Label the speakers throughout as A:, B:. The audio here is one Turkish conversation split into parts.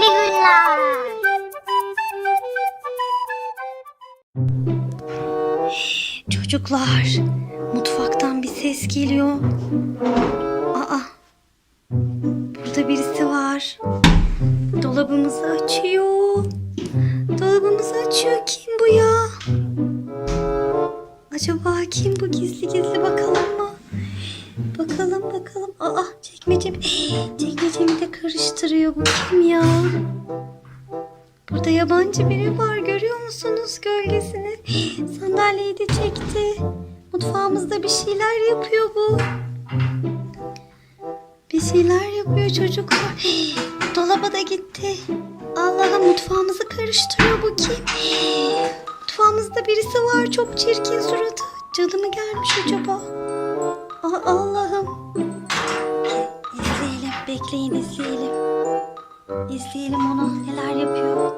A: neşeli günler.
B: Çocuklar, mutfaktan bir ses geliyor. Aa, burada birisi var. Dolabımızı açıyor. Dolabımızı açıyor. Kim bu ya? Acaba kim bu? Gizli gizli bakalım? Bakalım bakalım. Aa, çekmecemi, çekmecemi de karıştırıyor. Bu kim ya? Burada yabancı biri var görüyor musunuz gölgesini? Sandalyeyi de çekti. Mutfağımızda bir şeyler yapıyor bu. Bir şeyler yapıyor çocuklar. Dolaba da gitti. Allah'ım mutfağımızı karıştırıyor bu kim? Mutfağımızda birisi var çok çirkin suratı. Cadı mı gelmiş acaba? Bekleyin izleyelim. İzleyelim onu neler yapıyor.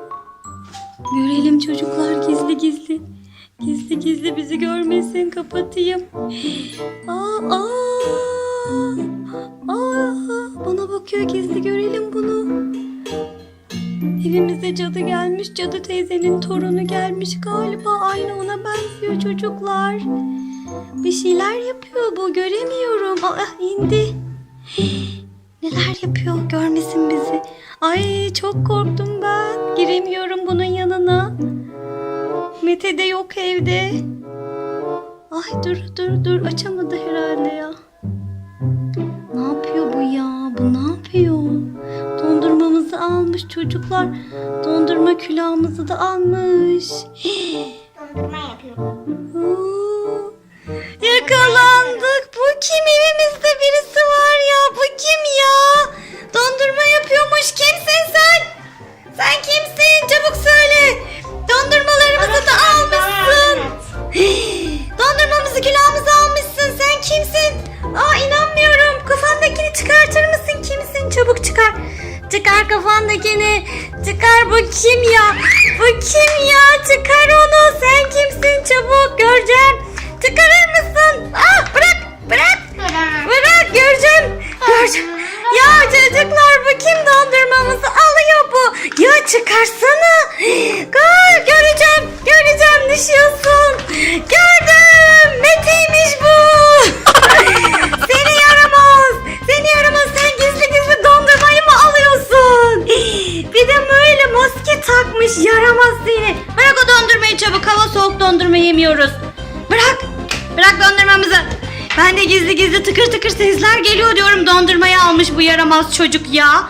B: Görelim çocuklar gizli gizli. Gizli gizli bizi görmesin kapatayım. Aa, aa, aa, bana bakıyor gizli görelim bunu. Evimize cadı gelmiş. Cadı teyzenin torunu gelmiş galiba. Aynı ona benziyor çocuklar. Bir şeyler yapıyor bu. Göremiyorum. Aa, indi. Neler yapıyor görmesin bizi. Ay çok korktum ben. Giremiyorum bunun yanına. Mete de yok evde. Ay dur dur dur açamadı herhalde ya. Ne yapıyor bu ya? Bu ne yapıyor? Dondurmamızı almış çocuklar. Dondurma külahımızı da almış.
A: Dondurma yapıyorum.
B: Oo, Yakalandık. Bu kim? Evimizde Çıkar kafandakini. Çıkar bu kim ya? Bu kim ya? Çıkar onu. Sen kimsin? Çabuk göreceğim. Çıkarır mısın? Aa bırak. Bırak. Bırak göreceğim. Göreceğim. Ya çocuklar bu kim dondurmamızı alıyor bu? Ya çıkarsana. Gör, göreceğim. Göreceğim düşüyorsun. Gördüm. Hava soğuk dondurma yemiyoruz. Bırak. Bırak dondurmamızı. Ben de gizli gizli tıkır tıkır sesler geliyor diyorum. Dondurmayı almış bu yaramaz çocuk ya.